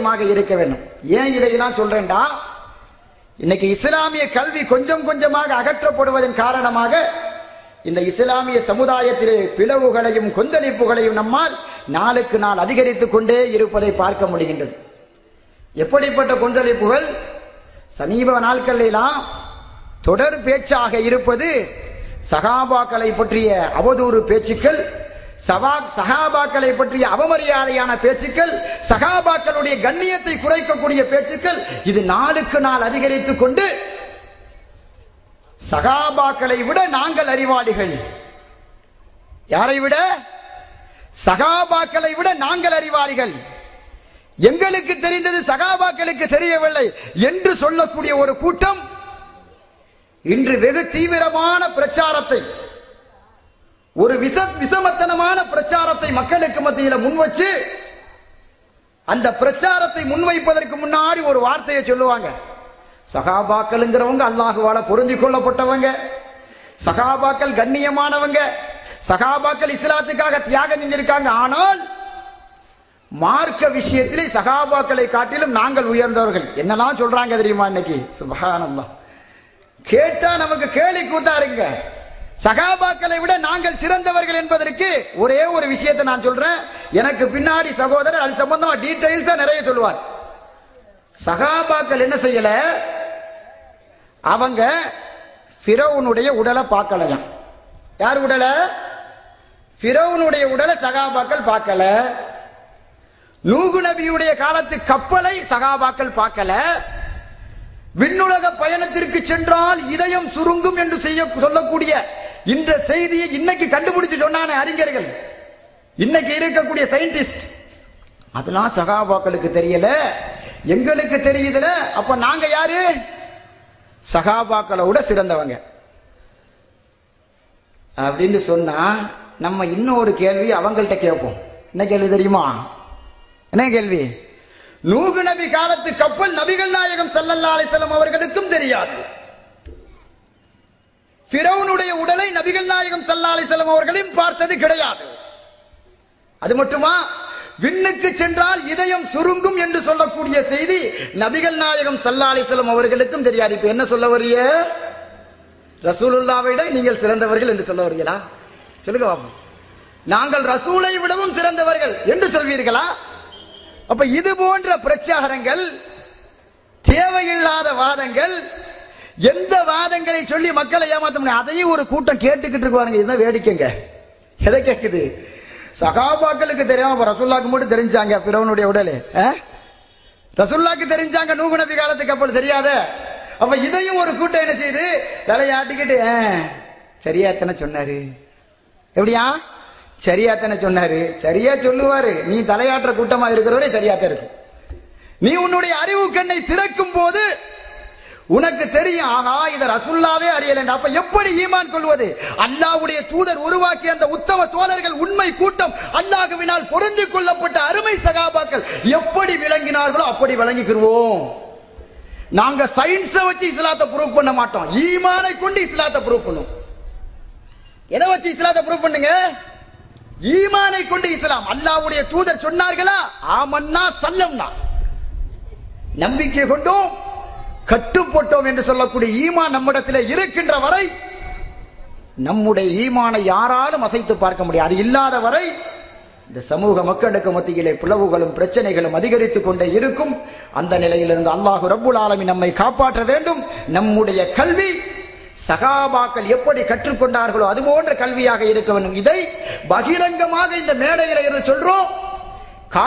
தைரியமாக இருக்க வேண்டும். ஏன் இதை நான் சொல்றேன்டா? இன்னைக்கு இஸ்லாமிய கல்வி கொஞ்சம் கொஞ்சமாக அகற்றப்படுவதன் காரணமாக இந்த இஸ்லாமிய சமுதாயத்திலே பிளவுகளையும் கொந்தளிப்புகளையும் நம்மால் நாளுக்கு நாள் அதிகரித்துக் கொண்டே இருப்பதை பார்க்க முடிகின்றது. எப்படிப்பட்ட கொந்தளிப்புகள்? சமீப நாட்களிலாம் தொடர் பேச்சாக இருப்பது சகாபாக்களை பற்றிய அவதூறு பேச்சுக்கள் சவா சகாபாக்களை பற்றிய அவமரியாதையான பேச்சுக்கள் சகாபாக்களுடைய கண்ணியத்தை குறைக்கக்கூடிய பேச்சுக்கள் இது நாளுக்கு நாள் அதிகரித்துக் கொண்டு சகாபாக்களை விட நாங்கள் அறிவாளிகள். யாரை விட? சகாபாக்களை விட நாங்கள் அறிவாளிகள். எங்களுக்கு தெரிந்தது சகாபாக்களுக்கு தெரியவில்லை என்று சொல்லக்கூடிய ஒரு கூட்டம் இன்று வெகு தீவிரமான பிரச்சாரத்தை ஒரு விச விசமத்தனமான மக்களுக்கு மத்தியில முன்வச்சு அந்த பிரச்சாரத்தை முன்வைப்பதற்கு முன்னாடி ஒரு வார்த்தையை சொல்லுவாங்க. சகாபாக்கள்ங்கிறவங்க அல்லாஹுவால பொருந்தி கொள்ளப்பட்டவங்க. சகாபாக்கள் கண்ணியமானவங்க. சகாபாக்கள் இஸ்லாத்துக்காக தியாகம் செஞ்சிருக்காங்க. ஆனால் மார்க்க விஷயத்திலே சகாபாக்களை காட்டிலும் நாங்கள் உயர்ந்தவர்கள். என்னெல்லாம் சொல்றாங்க தெரியுமா இன்னைக்கு? சுபஹானல்லாஹ். கேட்டா நமக்கு கேலி கூத்தாருங்க சகாபாக்களை விட நாங்கள் சிறந்தவர்கள் என்பதற்கு ஒரே ஒரு விஷயத்தை நான் சொல்றேன். எனக்கு பின்னாடி சகோதரர் அது சம்பந்தமா டீடைல்ஸா நிறைய சொல்லுவார். சகாபாக்கள் என்ன செய்யல? அவங்க பிரவுனுடைய உடலை பார்க்கலையாம் யார் உடலை? பிரவுனுடைய உடலை சகாபாக்கள் பார்க்கல. நூகு நபியுடைய காலத்து கப்பலை சகாபாக்கள் பார்க்கல. விண்ணுலக பயணத்திற்கு சென்றால் இதயம் சுருங்கும் என்று செய்ய சொல்லக்கூடிய இந்த செய்தியை இன்னைக்கு கண்டுபிடிச்சு சொன்னானே அறிஞர்கள். இன்னைக்கு இருக்கக்கூடிய சயின்டிஸ்ட் அதெல்லாம் சகாபாக்களுக்கு தெரியல. எங்களுக்கு தெரியுதுல. அப்ப நாங்க யாரு? சகாபாக்களோட சிறந்தவங்க. அப்படின்னு சொன்னா நம்ம இன்னொரு கேள்வி அவங்கள்ட்ட கேட்போம். என்ன கேள்வி தெரியுமா? என்ன கேள்வி? நூகு நபி காலத்து கப்பல் நபிகள் நாயகம் ஸல்லல்லாஹு அலிசல்லம் அவர்களுக்கும் தெரியாது. ஃபிரௌனுடைய உடலை நபிகள் நாயகம் சல்லாலை அலைஹி அவர்களையும் பார்த்தது கிடையாது. அது மட்டுமா? விண்ணுக்கு சென்றால் இதயம் சுருங்கும் என்று சொல்லக்கூடிய செய்தி நபிகள் நாயகம் சல்லாலை அலைஹி அவர்களுக்கும் தெரியாது. இப்ப என்ன சொல்ல வரிய ரசூலுல்லாவை விட நீங்கள் சிறந்தவர்கள் என்று சொல்ல வரீங்களா சொல்லுங்க பாப்போம் நாங்கள் ரசூலை விடவும் சிறந்தவர்கள் என்று சொல்வீர்களா? அப்ப இது போன்ற பிரச்சாரங்கள் தேவையில்லாத வாதங்கள் எந்த வாதங்களை சொல்லி மக்களை ஏமாத்த முடியும்? அதையும் ஒரு கூட்டம் கேட்டுக்கிட்டு இருக்குவாருங்க. இதுதான் வேடிக்கைங்க. எதை கேக்குது? சகாபாக்களுக்கு தெரியாம ரசுல்லாக்கு மட்டும் தெரிஞ்சாங்க பிறவனுடைய உடலு. ஆ? தெரிஞ்சாங்க நூகு நபி காலத்துக்கு அப்போ தெரியாத. அப்ப இதையும் ஒரு கூட்டம் என்ன செய்யுது? தலையாட்டிக்கிட்டு ஆ, சரியாத்தனை சொன்னாரு. எப்படியா? சரியா தானே சொன்னாரு. சரியா சொல்லுவாரு. நீ தலையாட்டுற கூட்டமா இருக்கிறவரே சரியாத்தான் இருக்கு. நீ உன்னுடைய அறிவு கண்ணை திறக்கும் போது உனக்கு தெரியும் ஆகா இத ரசுல்லாவே அறியல அப்ப எப்படி ஈமான் கொள்வது? அல்லாவுடைய தூதர் உருவாக்கிய அந்த உத்தம தோழர்கள் உண்மை கூட்டம் அல்லாஹுவினால் பொருந்திக் கொள்ளப்பட்ட அருமை சகாபாக்கள் எப்படி விளங்கினார்களோ அப்படி விளங்கிக்கிறோம் நாங்க சயின்ஸை வச்சு இஸ்லாத்தை ப்ரூவ் பண்ண மாட்டோம். ஈமானை கொண்டு இஸ்லாத்தை ப்ரூவ் பண்ணும். எதை வச்சு இஸ்லாத்தை ப்ரூவ் பண்ணுங்க? ஈமானை கொண்டு இஸ்லாம். அல்லாவுடைய தூதர் சொன்னார்களா? ஆமன்னா சல்லம்னா. நம்பிக்கை கொண்டும். கட்டுப்பட்டோம் என்று சொல்லக்கூடிய ஈமான் நம்மிடத்தில் இருக்கின்ற வரை நம்முடைய ஈமானை யாராலும் அசைத்து பார்க்க முடியாது. அது இல்லாத வரை இந்த சமூக மக்களுக்கு மத்தியிலே பிளவுகளும் பிரச்சனைகளும் அதிகரித்துக் கொண்டே இருக்கும். அந்த நிலையிலிருந்து அல்லாஹு ரப்புல் ஆலமி நம்மை காப்பாற்ற வேண்டும். நம்முடைய கல்வி சகாபாக்கள் எப்படி கற்றுக்கொண்டார்களோ அது போன்ற கல்வியாக இருக்க வேண்டும் இதை பகிரங்கமாக இந்த மேடையில் இருந்து சொல்றோம்.